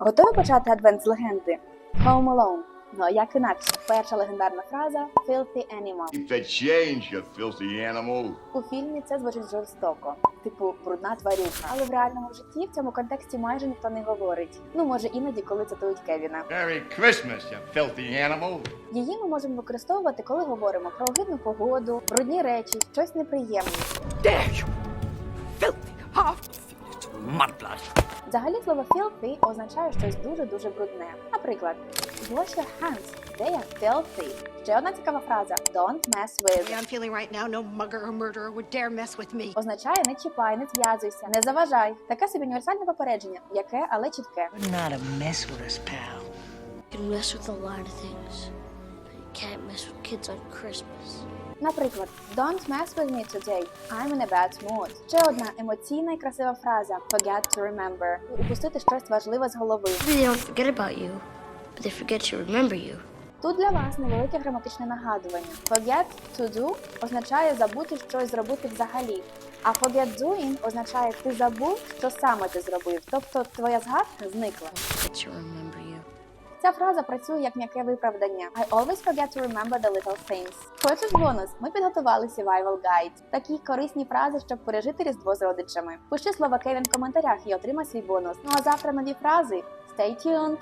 Готові почати адвент з легенди? Home Alone. Ну а як інакше, перша легендарна фраза Filthy Animal. Keep that change, you filthy animal. У фільмі це звучить жорстоко, типу брудна тварюка. Але в реальному житті в цьому контексті майже ніхто не говорить. Ну може іноді, коли цитують Кевіна. Merry Christmas, you filthy animal. Її ми можемо використовувати, коли говоримо про огидну погоду, брудні речі, щось неприємне. dare you? Filthy, half-finished mudblood. Взагалі слово filthy означає щось дуже дуже брудне. Наприклад, wash your hands, they are filthy. Ще одна цікава фраза don't mess with. I'm feeling right now, no mugger or murderer would dare mess with me. Означає не чіпай, не зв'язуйся, не заважай. Таке собі універсальне попередження, яке, але чітке. Not a mess with us, pal. You can mess with a lot of things. but You can't mess with kids on Christmas. Наприклад, don't mess with me today. I'm in a bad mood. Ще одна емоційна і красива фраза forget to remember. Упустити щось важливе з голови. They don't forget about you, but they forget to remember you. Тут для вас невелике граматичне нагадування. Forget to do означає забути щось зробити взагалі. А forget doing означає ти забув, що саме ти зробив. Тобто твоя згадка зникла. Forget to remember you. Ця фраза працює як м'яке виправдання. I always forget to remember the little things. Хочеш бонус? Ми підготували survival guide. Такі корисні фрази, щоб пережити різдво з родичами. Пиши слово Кевін в коментарях і отримай свій бонус. Ну а завтра нові фрази. Stay tuned!